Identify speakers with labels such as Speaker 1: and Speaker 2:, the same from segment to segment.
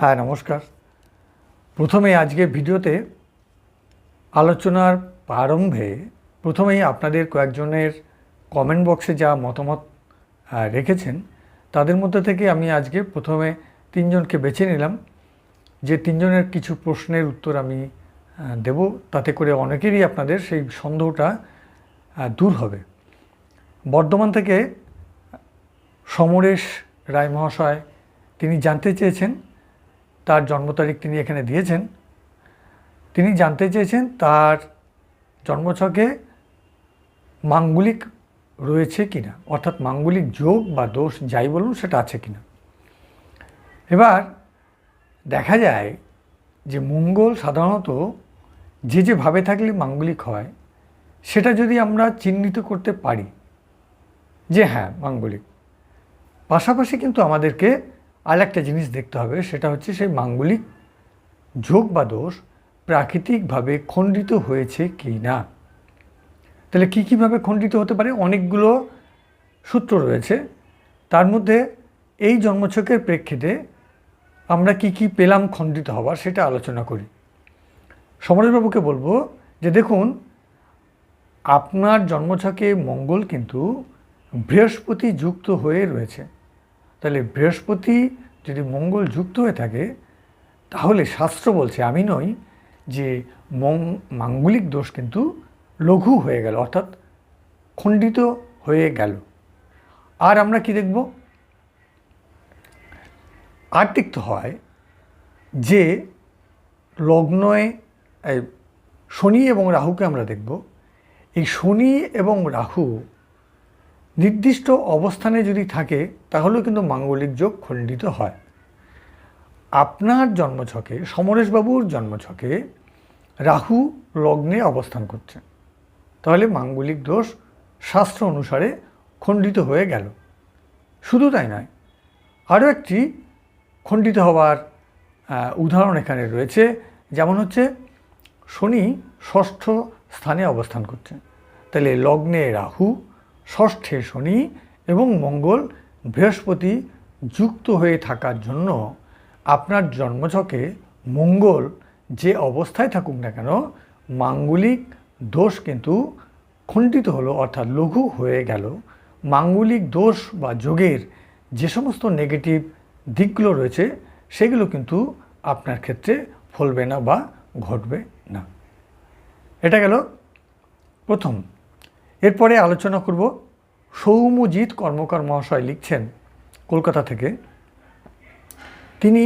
Speaker 1: হ্যাঁ নমস্কার। প্রথমে আজকে ভিডিওতে আলোচনার প্রারম্ভে প্রথমেই আপনাদের কয়েকজনের কমেন্ট বক্সে যা মতামত রেখেছেন, তাদের মধ্যে থেকে আমি আজকে প্রথমে তিনজনকে বেছে নিলাম। যে তিনজনের কিছু প্রশ্নের উত্তর আমি দেব, তাতে করে অনেকেরই আপনাদের সেই সন্দেহটা দূর হবে। বর্ধমান থেকে সমরেশ রায় মহাশয়, তিনি জানতে চেয়েছেন তার জন্ম তারিখ তিনি এখানে দিয়েছেন। তিনি জানতে চেয়েছেন তার জন্মছকে মাঙ্গলিক রয়েছে কিনা, অর্থাৎ মাঙ্গলিক যোগ বা দোষ যাই বলুন সেটা আছে কিনা। এবার দেখা যায় যে মঙ্গল সাধারণত যে যে ভাবে থাকলে মাঙ্গলিক হয়, সেটা যদি আমরা চিহ্নিত করতে পারি যে হ্যাঁ মাঙ্গলিক। পাশাপাশি কিন্তু আমাদেরকে আর একটা জিনিস দেখতে হবে, সেটা হচ্ছে সেই মাঙ্গলিক যোগ বা দোষ প্রাকৃতিকভাবে খণ্ডিত হয়েছে কি না। তাহলে কী কীভাবে খণ্ডিত হতে পারে? অনেকগুলো সূত্র রয়েছে। তার মধ্যে এই জন্মছকের প্রেক্ষিতে আমরা কি কি পেলাম খণ্ডিত হওয়ার সেটা আলোচনা করি। সমরেশবাবুকে বলব যে দেখুন, আপনার জন্মছকে মঙ্গল কিন্তু বৃহস্পতি যুক্ত হয়ে রয়েছে। তাহলে বৃহস্পতি যদি মঙ্গল যুক্ত হয়ে থাকে, তাহলে শাস্ত্র বলছে, আমি নই যে মং, মাঙ্গলিক দোষ কিন্তু লঘু হয়ে গেল, অর্থাৎ খণ্ডিত হয়ে গেল। আর আমরা কি দেখব? আর দেখতে হয় যে লগ্নয়ে শনি এবং রাহুকে আমরা দেখব। এই শনি এবং রাহু নির্দিষ্ট অবস্থানে যদি থাকে, তাহলেও কিন্তু মাঙ্গলিক যোগ খণ্ডিত হয়। আপনার জন্মছকে, সমরেশবাবুর জন্মছকে রাহু লগ্নে অবস্থান করছে। তাহলে মাঙ্গলিক দোষ শাস্ত্র অনুসারে খণ্ডিত হয়ে গেল। শুধু তাই নয়, আরও একটি খণ্ডিত হওয়ার উদাহরণ এখানে রয়েছে, যেমন হচ্ছে শনি ষষ্ঠ স্থানে অবস্থান করছে। তাহলে লগ্নে রাহু ষষ্ঠে শনি এবং মঙ্গল বৃহস্পতি যুক্ত হয়ে থাকার জন্য আপনার জন্মছকে মঙ্গল যে অবস্থায় থাকুক না কেন মাঙ্গলিক দোষ কিন্তু খণ্ডিত হলো, অর্থাৎ লঘু হয়ে গেল। মাঙ্গলিক দোষ বা যোগের যে সমস্ত নেগেটিভ দিকগুলো রয়েছে, সেগুলো কিন্তু আপনার ক্ষেত্রে ফলবে না বা ঘটবে না। এটা গেল প্রথম। এরপরে আলোচনা করব সৌম্যজিৎ কর্মকার মহাশয় লিখছেন কলকাতা থেকে। তিনি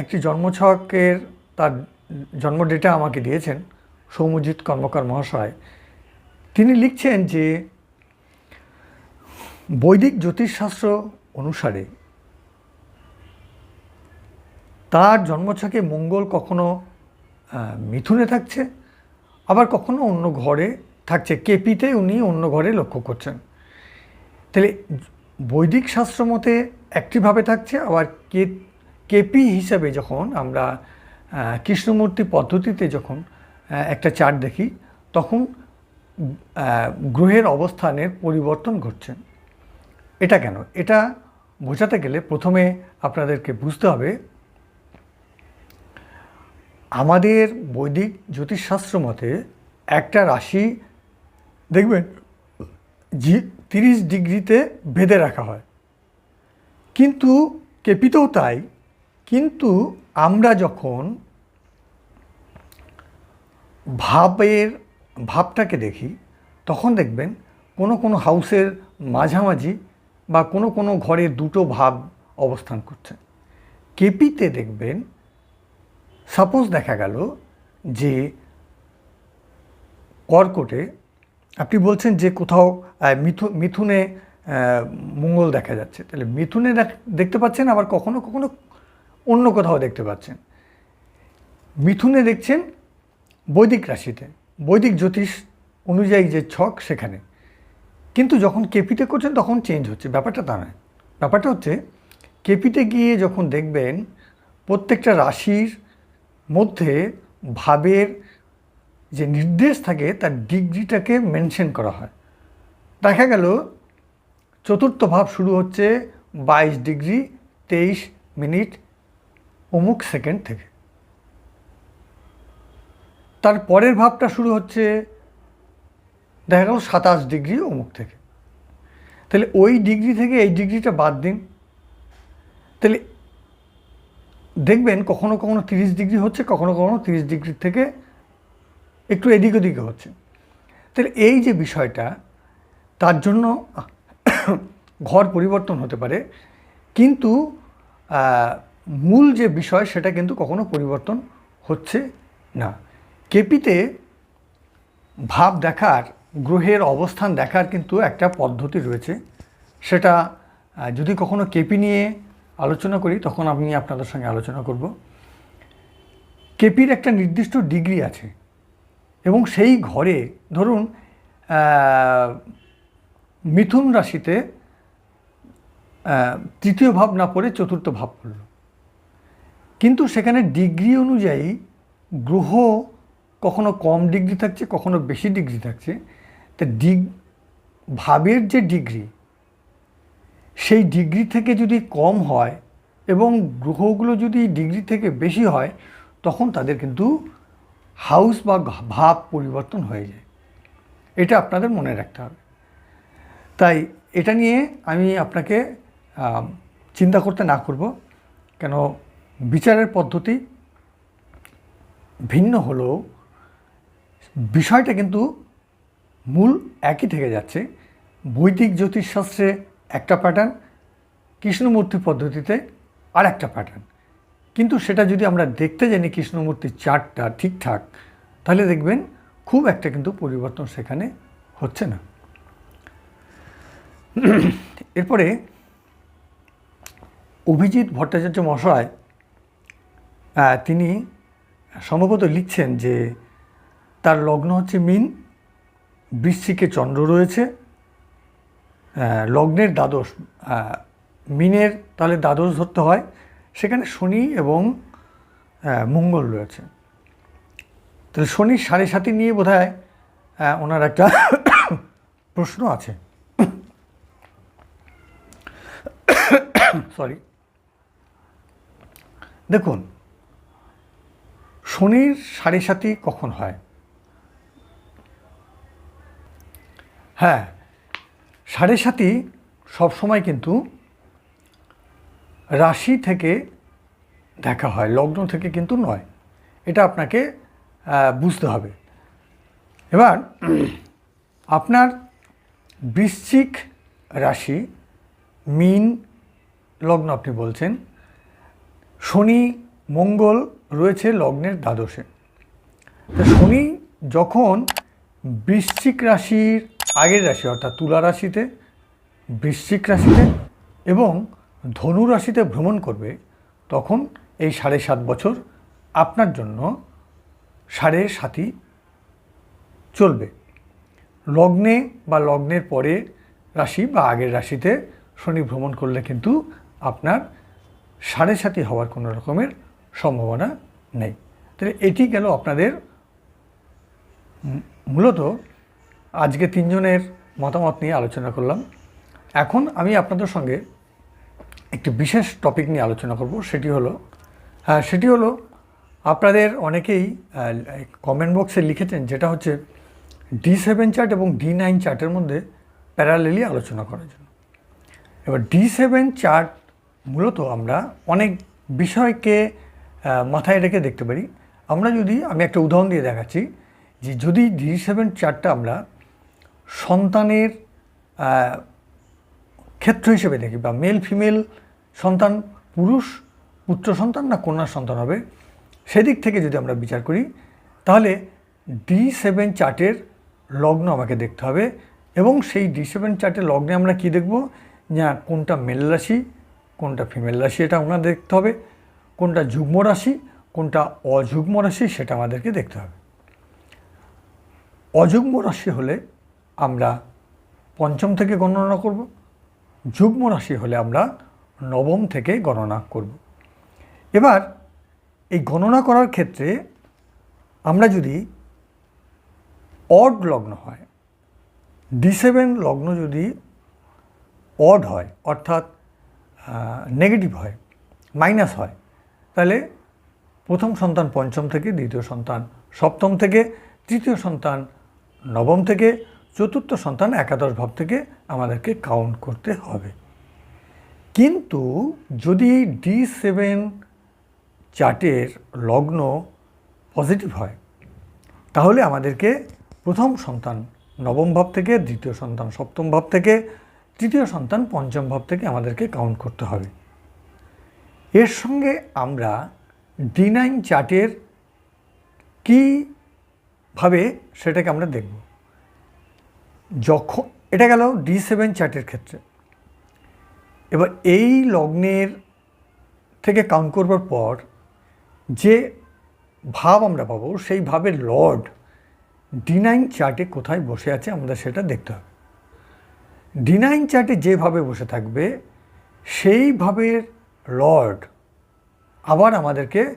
Speaker 1: একটি জন্মছকের তার জন্ম ডেটা আমাকে দিয়েছেন, সৌম্যজিৎ কর্মকার মহাশয়। তিনি লিখছেন যে, বৈদিক জ্যোতিষশাস্ত্র অনুসারে তার জন্মছকে মঙ্গল কখনো মিথুনে থাকছে, আবার কখনো অন্য ঘরে থাকছে। কেপিতে উনি অন্য ঘরে লক্ষ্য করছেন। তাহলে বৈদিক শাস্ত্র মতে একটিভাবে থাকছে, আবার কে, কেপি হিসাবে যখন আমরা কৃষ্ণমূর্তি পদ্ধতিতে যখন একটা চার্ট দেখি, তখন গ্রহের অবস্থানের পরিবর্তন ঘটছে। এটা কেন? এটা বোঝাতে গেলে প্রথমে আপনাদেরকে বুঝতে হবে, আমাদের বৈদিক জ্যোতিষশাস্ত্র মতে একটা রাশি দেখবেন, জি, তিরিশ ডিগ্রিতে বেঁধে রাখা হয়। কিন্তু কেপিতেও তাই, কিন্তু আমরা যখন ভাবের, ভাবটাকে দেখি, তখন দেখবেন কোনো কোনো হাউসের মাঝামাঝি বা কোনো কোনো ঘরে দুটো ভাব অবস্থান করছে। কেপিতে দেখবেন সাপোজ দেখা গেল যে কর্কটে আপনি বলছেন যে কোথাও মিথু, মিথুনে মঙ্গল দেখা যাচ্ছে। তাহলে মিথুনে দেখ- দেখতে পাচ্ছেন, আবার কখনো কখনো অন্য কোথাও দেখতে পাচ্ছেন। মিথুনে দেখছেন বৈদিক রাশিতে। বৈদিক জ্যোতিষ অনুযায়ী যে ছক সেখানে। কিন্তু যখন কেপিতে করছেন, তখন চেঞ্জ হচ্ছে। ব্যাপারটা তা নয়। ব্যাপারটা হচ্ছে, কেপিতে গিয়ে যখন দেখবেন, প্রত্যেকটা রাশির মধ্যে ভাবের যে নির্দেশ থাকে, তার ডিগ্রিটাকে মেনশন করা হয়। দেখা গেল, চতুর্থ ভাব শুরু হচ্ছে বাইশ ডিগ্রি তেইশ মিনিট অমুক সেকেন্ড থেকে। তার পরের ভাবটা শুরু হচ্ছে, দেখা গেল সাতাশ ডিগ্রি অমুক থেকে। তাহলে ওই ডিগ্রি থেকে এই ডিগ্রিটা বাদ দিন। তাহলে দেখবেন কখনো কখনো তিরিশ ডিগ্রি হচ্ছে, কখনো কখনো তিরিশ ডিগ্রি থেকে একটু এদিক ওদিকে হচ্ছে। তাহলে এই যে বিষয়টা, তার জন্য ঘর পরিবর্তন হতে পারে, কিন্তু মূল যে বিষয় সেটা কিন্তু কখনো পরিবর্তন হচ্ছে না। কেপিতে ভাব দেখার, গ্রহের অবস্থান দেখার কিন্তু একটা পদ্ধতি রয়েছে। সেটা যদি কখনো কেপি নিয়ে আলোচনা করি, তখন আমি আপনাদের সঙ্গে আলোচনা করব। কেপির একটা নির্দিষ্ট ডিগ্রি আছে। এবং সেই ঘরে ধরুন মিথুন রাশিতে তৃতীয় ভাব না পড়ে চতুর্থ ভাব পড়ল। কিন্তু সেখানে ডিগ্রি অনুযায়ী গ্রহ কখনো কম ডিগ্রি থাকছে, কখনো বেশি ডিগ্রি থাকছে। তা ডিগ, ভাবের যে ডিগ্রি, সেই ডিগ্রি থেকে যদি কম হয় এবং গ্রহগুলো যদি ডিগ্রি থেকে বেশি হয়, তখন তাদের কিন্তু হাউস বা ভাব পরিবর্তন হয়ে যায়। এটা আপনাদের মনে রাখতে হবে। তাই এটা নিয়ে আমি আপনাকে চিন্তা করতে না করব। কেন বিচারের পদ্ধতি ভিন্ন হলেও বিষয়টা কিন্তু মূল একই থেকে যাচ্ছে। বৈদিক জ্যোতিষশাস্ত্রে একটা প্যাটার্ন কৃষ্ণমূর্তি পদ্ধতিতে আর একটা প্যাটার্ন কিন্তু সেটা যদি আমরা দেখতে জানি কৃষ্ণমূর্তির চারটা ঠিকঠাক তাহলে দেখবেন খুব একটা কিন্তু পরিবর্তন সেখানে হচ্ছে না। এরপরে অভিজিৎ ভট্টাচার্য আহ, তিনি সম্ভবত লিখছেন যে তার লগ্ন হচ্ছে মিন বৃশ্চিকে চন্দ্র রয়েছে লগ্নের দ্বাদশ মিনের তাহলে দ্বাদশ ধরতে হয় সেখানে শনি এবং মঙ্গল রয়েছে। তাহলে শনির সাড়ে সাথে নিয়ে বোধ হয় ওনার একটা প্রশ্ন আছে। সরি দেখুন, শনির সাড়ে সাথী কখন হয়? হ্যাঁ সাড়ে সাথী সবসময় কিন্তু রাশি থেকে দেখা হয়, লগ্ন থেকে কিন্তু নয়। এটা আপনাকে বুঝতে হবে। এবার, আপনার বৃশ্চিক রাশি, মিন লগ্ন আপনি বলছেন, শনি, মঙ্গল রয়েছে লগ্নের দ্বাদশে। শনি যখন বৃশ্চিক রাশির আগের রাশি, অর্থাৎ তুলা রাশিতে, বৃশ্চিক রাশিতে এবং ধনু রাশিতে ভ্রমণ করবে, তখন এই সাড়ে সাত বছর আপনার জন্য সাড়ে সাতই চলবে। লগ্নে বা লগ্নের পরে রাশি বা আগের রাশিতে শনি ভ্রমণ করলে কিন্তু আপনার সাড়ে সাতি হওয়ার কোনো রকমের সম্ভাবনা নেই। তাহলে এটি গেল আপনাদের মূলত আজকে তিনজনের মতামত নিয়ে আলোচনা করলাম। এখন আমি আপনাদের সঙ্গে একটি বিশেষ টপিক নিয়ে আলোচনা করব, সেটি হলো সেটি হলো আপনাদের অনেকেই কমেন্ট বক্সে লিখেছেন যেটা হচ্ছে ডি সেভেন চার্ট এবং ডি নাইন চার্টের মধ্যে প্যারালেলি আলোচনা করার জন্য। এবার ডি সেভেন চার্ট মূলত আমরা অনেক বিষয়কে মাথায় রেখে দেখতে পারি। আমরা যদি, আমি একটা উদাহরণ দিয়ে দেখাচ্ছি যে যদি ডি সেভেন চার্টটা আমরা সন্তানের ক্ষেত্র হিসেবে দেখি বা মেল ফিমেল সন্তান, পুরুষ, পুত্র সন্তান না কন্যা সন্তান হবে, সেদিক থেকে যদি আমরা বিচার করি, তাহলে ডি সেভেন চার্টের লগ্ন আমাকে দেখতে হবে এবং সেই ডি সেভেন চার্টের লগ্নে আমরা কি দেখব? না, কোনটা মেল রাশি, কোনটা ফিমেল রাশি এটা আমরা দেখতে হবে, কোনটা যুগ্ম রাশি, কোনটা অযুগ্ম রাশি সেটা আমাদেরকে দেখতে হবে। অযুগ্ম রাশি হলে আমরা পঞ্চম থেকে গণনা করব যুগ্ম রাশি হলে আমরা নবম থেকে গণনা করব। এবার এই গণনা করার ক্ষেত্রে আমরা যদি অড লগ্ন হয় ডি সেভেন লগ্ন যদি অড হয়, অর্থাৎ নেগেটিভ হয় মাইনাস হয়, তাহলে প্রথম সন্তান পঞ্চম থেকে, দ্বিতীয় সন্তান সপ্তম থেকে, তৃতীয় সন্তান নবম থেকে চতুর্থ সন্তান একাদশ ভাব থেকে আমাদেরকে কাউন্ট করতে হবে। কিন্তু যদি ডি সেভেন চার্টের লগ্ন পজিটিভ হয়, তাহলে আমাদেরকে প্রথম সন্তান নবম ভাব থেকে, দ্বিতীয় সন্তান সপ্তম ভাব থেকে, তৃতীয় সন্তান পঞ্চম ভাব থেকে আমাদেরকে কাউন্ট করতে হবে। এর সঙ্গে আমরা ডি নাইন চার্টের কীভাবে সেটাকে আমরা দেখব। যখন, এটা গেল ডি সেভেন চার্টের ক্ষেত্রে। এবার এই লগ্নের থেকে কাউন্ট করবার পর যে ভাব আমরা পাবো, সেই ভাবের লর্ড ডি নাইন চার্টে কোথায় বসে আছে আমাদের সেটা দেখতে হবে। ডি নাইন চার্টে যেভাবে বসে থাকবে, সেই ভাবের লর্ড আবার আমাদেরকে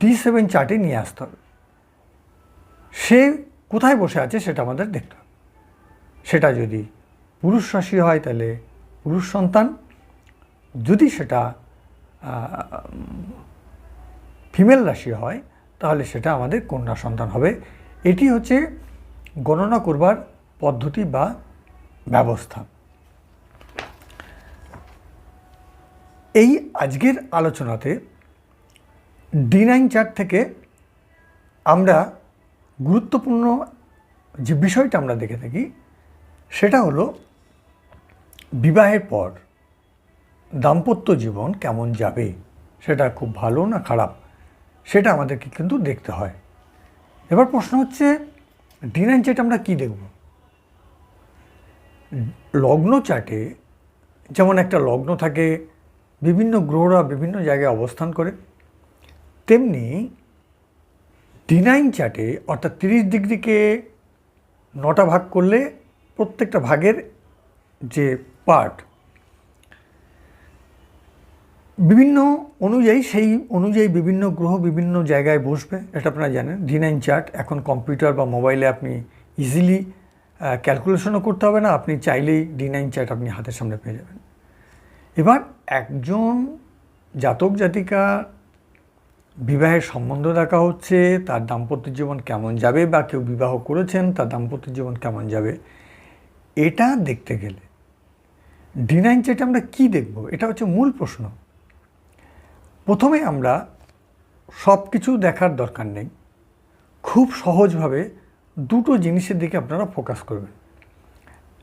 Speaker 1: ডি সেভেন চার্টে নিয়ে আসতে হবে। সে কোথায় বসে আছে সেটা আমাদের দেখতে হবে। সেটা যদি পুরুষ রাশি হয় তাহলে পুরুষ সন্তান, যদি সেটা ফিমেল রাশি হয় তাহলে সেটা আমাদের কন্যা সন্তান হবে। এটি হচ্ছে গণনা করবার পদ্ধতি বা ব্যবস্থা। এই আজকের আলোচনাতে ডি নাইন চার্ট থেকে আমরা গুরুত্বপূর্ণ যে বিষয়টা আমরা দেখে থাকি সেটা হলো বিবাহের পর দাম্পত্য জীবন কেমন যাবে? সেটা খুব ভালো না খারাপ? সেটা আমাদেরকে কিন্তু দেখতে হয়। এবার প্রশ্ন হচ্ছে ডি নাইন চার্টে আমরা কী দেখব? লগ্ন চার্টে যেমন একটা লগ্ন থাকে, বিভিন্ন গ্রহরা বিভিন্ন জায়গায় অবস্থান করে, তেমনি ডিনাইন চার্টে অর্থাৎ তিরিশ ডিগ্রিকে নটা ভাগ করলে প্রত্যেকটা ভাগের যে পার্ট বিভিন্ন অনুযায়ী, সেই অনুযায়ী বিভিন্ন গ্রহ বিভিন্ন জায়গায় বসবে, এটা আপনারা জানেন। ডি নাইন চার্ট এখন কম্পিউটার বা মোবাইলে আপনি ইজিলি ক্যালকুলেশনও করতে হবে না, আপনি চাইলেই ডি নাইন চার্ট আপনি হাতের সামনে পেয়ে যাবেন। এবার একজন জাতক জাতিকা, বিবাহের সম্বন্ধ দেখা হচ্ছে, তার দাম্পত্য জীবন কেমন যাবে বা কেউ বিবাহ করেছেন, তার দাম্পত্য জীবন কেমন যাবে এটা দেখতে গেলে ডি নাইন চার্টে আমরা কী দেখব? এটা হচ্ছে মূল প্রশ্ন। প্রথমে আমরা সব কিছু দেখার দরকার নেই। খুব সহজভাবে দুটো জিনিসের দিকে আপনারা ফোকাস করবেন।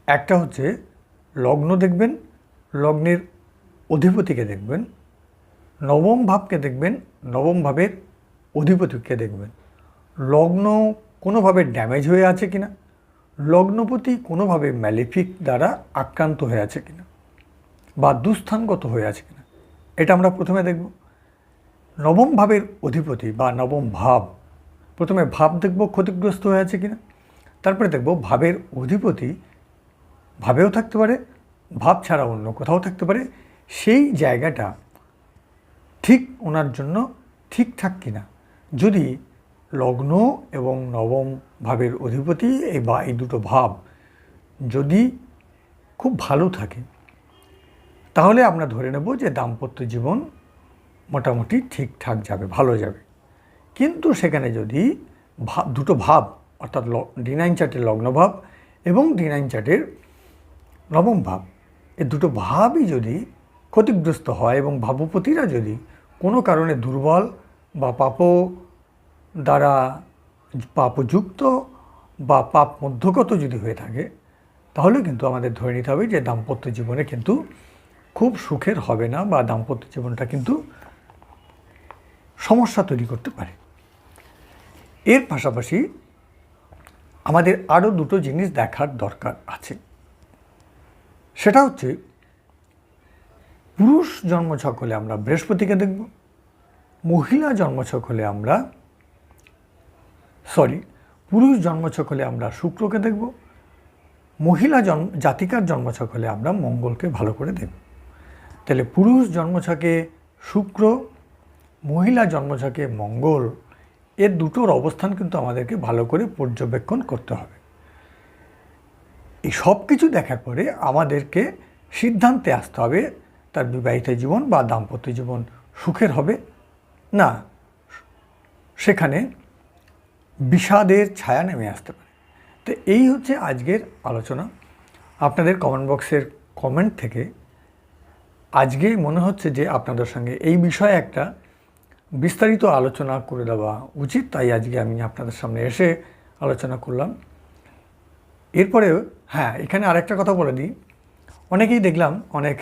Speaker 1: একটা হচ্ছে লগ্ন দেখবেন, লগ্নের অধিপতিকে দেখবেন, নবম ভাবকে দেখবেন, নবম ভাবের অধিপতিকে দেখবেন। লগ্ন কোনোভাবে ড্যামেজ হয়ে আছে কিনা? লগ্নপতি কোনোভাবে ম্যালিফিক দ্বারা আক্রান্ত হয়ে আছে কিনা বা দুস্থানগত হয়ে আছে কিনা, এটা আমরা প্রথমে দেখব। নবম ভাবের অধিপতি বা নবম ভাব, প্রথমে ভাব দেখব ক্ষতিগ্রস্ত হয়ে আছে কিনা, তারপরে দেখব ভাবের অধিপতি ভাবেও থাকতে পারে, ভাব ছাড়া অন্য কোথাও থাকতে পারে, সেই জায়গাটা ঠিক ওনার জন্য ঠিকঠাক কিনা। যদি লগ্ন এবং নবম ভাবের অধিপতি এই বা, এই দুটো ভাব যদি খুব ভালো থাকে, তাহলে আমরা ধরে নেব যে দাম্পত্য জীবন মোটামুটি ঠিকঠাক যাবে, ভালো যাবে। কিন্তু সেখানে যদি ভাব দুটো ভাব, অর্থাৎ ডি নাইন চার্টের লগ্নভাব এবং ডি নাইন চার্টের নবম ভাব, এ দুটো ভাবই যদি ক্ষতিগ্রস্ত হয় এবং ভাবপতিরা যদি কোনো কারণে দুর্বল বা পাপ দ্বারা পাপযুক্ত বা পাপ মধ্যগত যদি হয়ে থাকে, তাহলে কিন্তু আমাদের ধরে নিতে হবে যে দাম্পত্য জীবনে কিন্তু খুব সুখের হবে না বা দাম্পত্য জীবনটা কিন্তু সমস্যা তৈরি করতে পারে। এর পাশাপাশি আমাদের আরও দুটো জিনিস দেখার দরকার আছে। সেটা হচ্ছে, পুরুষ জন্মছক হলে আমরা বৃহস্পতিকে দেখব, মহিলা জন্মছক হলে আমরা সরি পুরুষ জন্মছক আমরা শুক্রকে দেখব, মহিলা জন্ম জাতিকার জন্মছক হলে আমরা মঙ্গলকে ভালো করে দেখব। তাহলে পুরুষ জন্মছকে শুক্র, মহিলা জন্মছকে মঙ্গল এর দুটোর অবস্থান কিন্তু আমাদেরকে ভালো করে পর্যবেক্ষণ করতে হবে। এই সব কিছু দেখার পরে আমাদেরকে সিদ্ধান্তে আসতে হবে, তার বিবাহিত জীবন বা দাম্পত্য জীবন সুখের হবে। না, সেখানে বিষাদের ছায়া নেমে আসতে পারে। তো এই হচ্ছে আজকের আলোচনা। আপনাদের কমেন্ট বক্সের কমেন্ট থেকে আজকে মনে হচ্ছে যে আপনাদের সঙ্গে এই বিষয়ে একটা বিস্তারিত আলোচনা করে দেওয়া উচিত, তাই আজকে আমি আপনাদের সামনে এসে আলোচনা করলাম। এরপরেও হ্যাঁ এখানে আরেকটা কথা বলে দিই। অনেকেই দেখলাম অনেক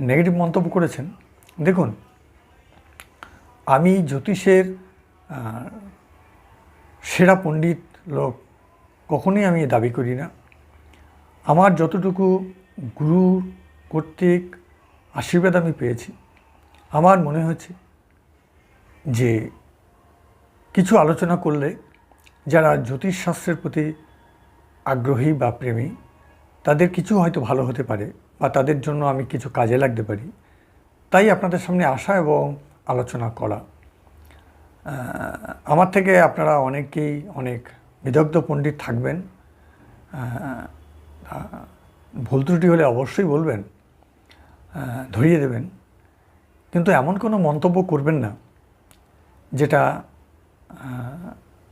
Speaker 1: নেগেটিভ মন্তব্য করেছেন। দেখুন, আমি জ্যোতিষের সেরা পণ্ডিত লোক কখনোই আমি দাবি করি না। আমার যতটুকু গুরু কর্তৃক আশীর্বাদ আমি পেয়েছি, আমার মনে হচ্ছে যে কিছু আলোচনা করলে যারা জ্যোতিষশাস্ত্রের প্রতি আগ্রহী বা প্রেমী, তাদের কিছু হয়তো ভালো হতে পারে বা তাদের জন্য আমি কিছু কাজে লাগতে পারি। তাই আপনাদের সামনে আসা এবং আলোচনা করা। আমার থেকে আপনারা অনেকেই অনেক বিদগ্ধ পণ্ডিত থাকবেন। ভুল ত্রুটি হলে অবশ্যই বলবেন ধরিয়ে দেবেন। কিন্তু এমন কোনো মন্তব্য করবেন না, যেটা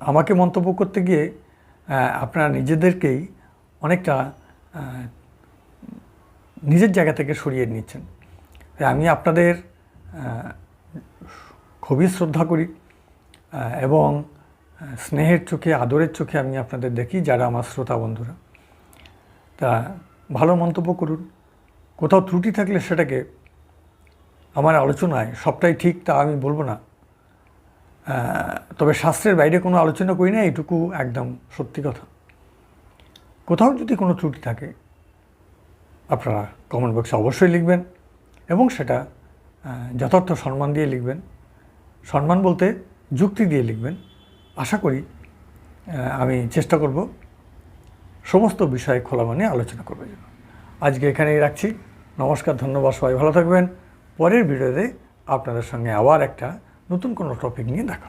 Speaker 1: আমাকে মন্তব্য করতে গিয়ে আপনারা নিজেদেরকেই অনেকটা নিজের জায়গা থেকে সরিয়ে নিচ্ছেন। আমি আপনাদের খুবই শ্রদ্ধা করি। এবং স্নেহের চোখে, আদরের চোখে আমি আপনাদের দেখি যারা আমার শ্রোতা বন্ধুরা। তা ভালো মন্তব্য করুন। কোথাও ত্রুটি থাকলে সেটাকে আমার আলোচনায়, সবটাই ঠিক তা আমি বলব না। তবে শাস্ত্রের বাইরে কোনো আলোচনা করি না, এইটুকু একদম সত্যি কথা। কোথাও যদি কোনো ত্রুটি থাকে, আপনারা কমেন্ট বক্সে অবশ্যই লিখবেন এবং সেটা যথার্থ সম্মান দিয়ে লিখবেন। সম্মান বলতে যুক্তি দিয়ে লিখবেন। আশা করি আমি চেষ্টা করব সমস্ত বিষয়ে খোলা মানে আলোচনা করবে জন্য। আজকে এখানেই রাখছি। নমস্কার, ধন্যবাদ, সবাই ভালো থাকবেন। পরের ভিডিওতে আপনাদের সঙ্গে আবার একটা নতুন কোনো টপিক নিয়ে দেখা